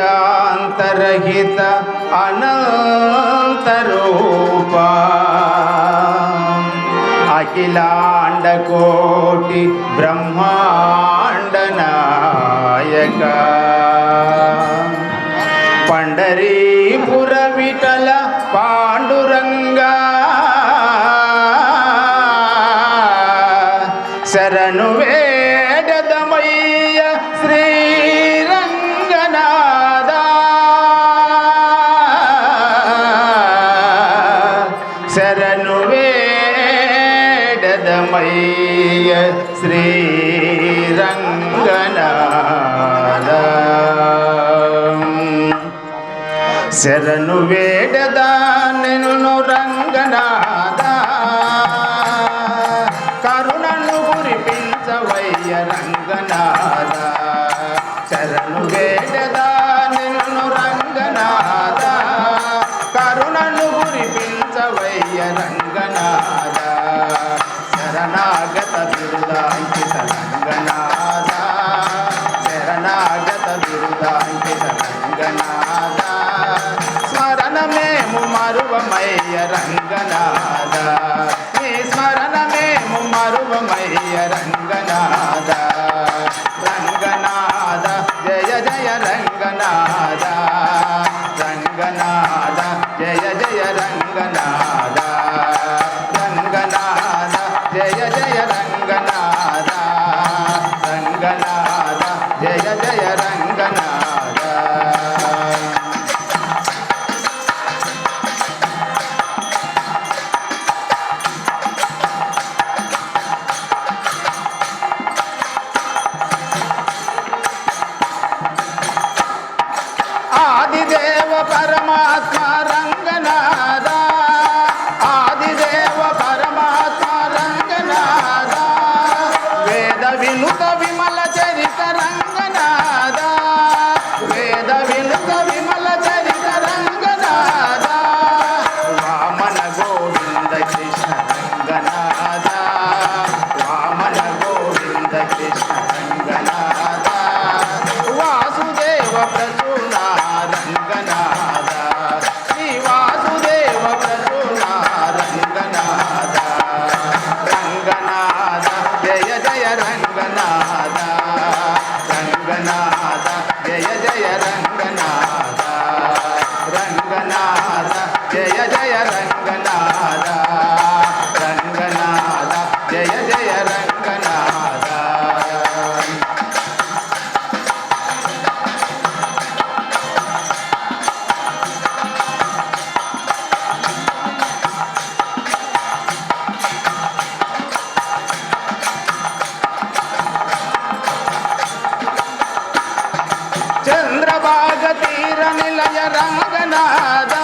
ಅಂತರಹಿತ ಅನಂತ ರೂಪ. ಅಖಿಲಾಂಡ ಕೋಟಿ ಬ್ರಹ್ಮಾಂಡ ನಾಯಕ. శరణు వేడదా నేను రంగనాద నీ స్మరణ మేము మరువమయ్య రంగనాద చంద్రబాగ తీర నిలయ రంగనాథ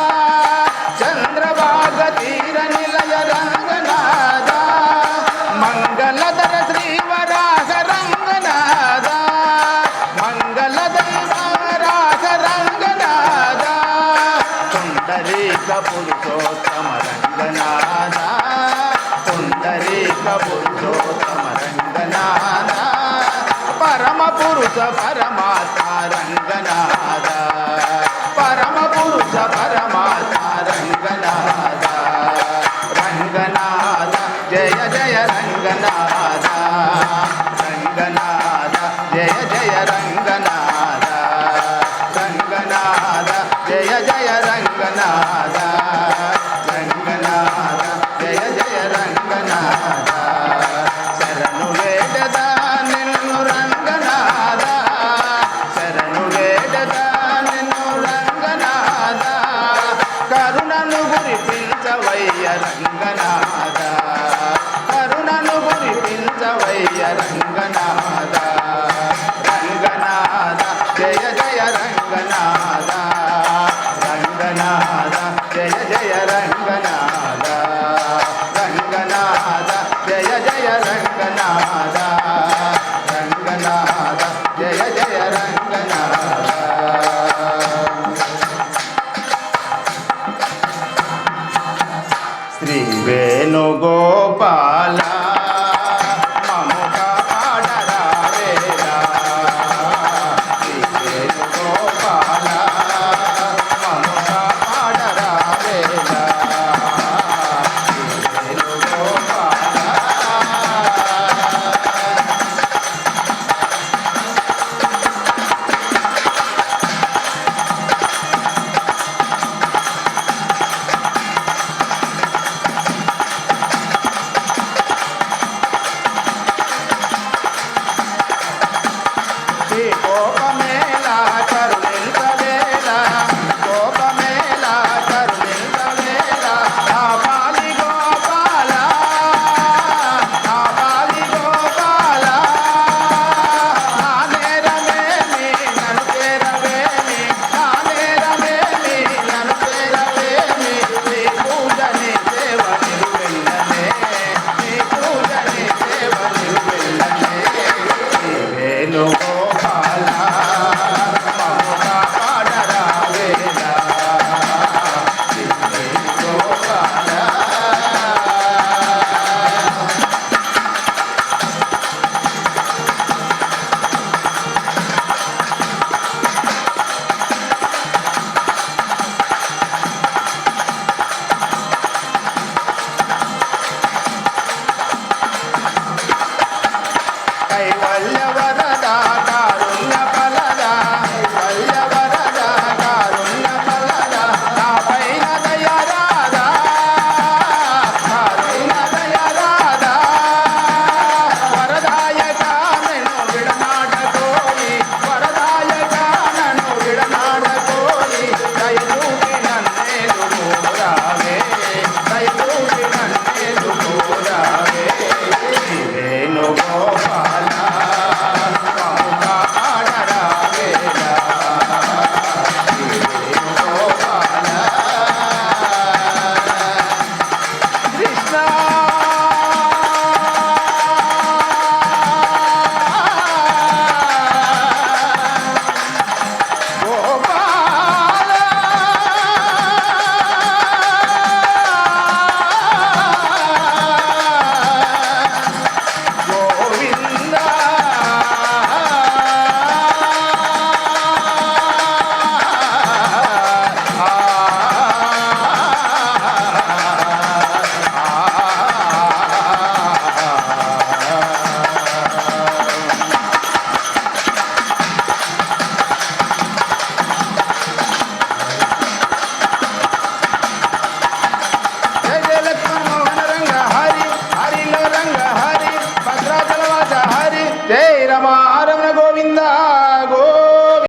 చంద్రబాగ తీర నిలయ రంగనాథ మంగళధర శ్రీవరాస రంగనాథ మంగళదైవరాస రంగనాథ సుందరీక పురుషోత్తమ రంగనాథ సుందరీక పురుషోత్తమ రంగనాథ పరమ పురుష పరమాత్మ ರಂಗನಾ రంగనాథ. కరుణను కురిపించవయ్య రంగనాథ. రంగనాథ జయ జయ రంగనాథ.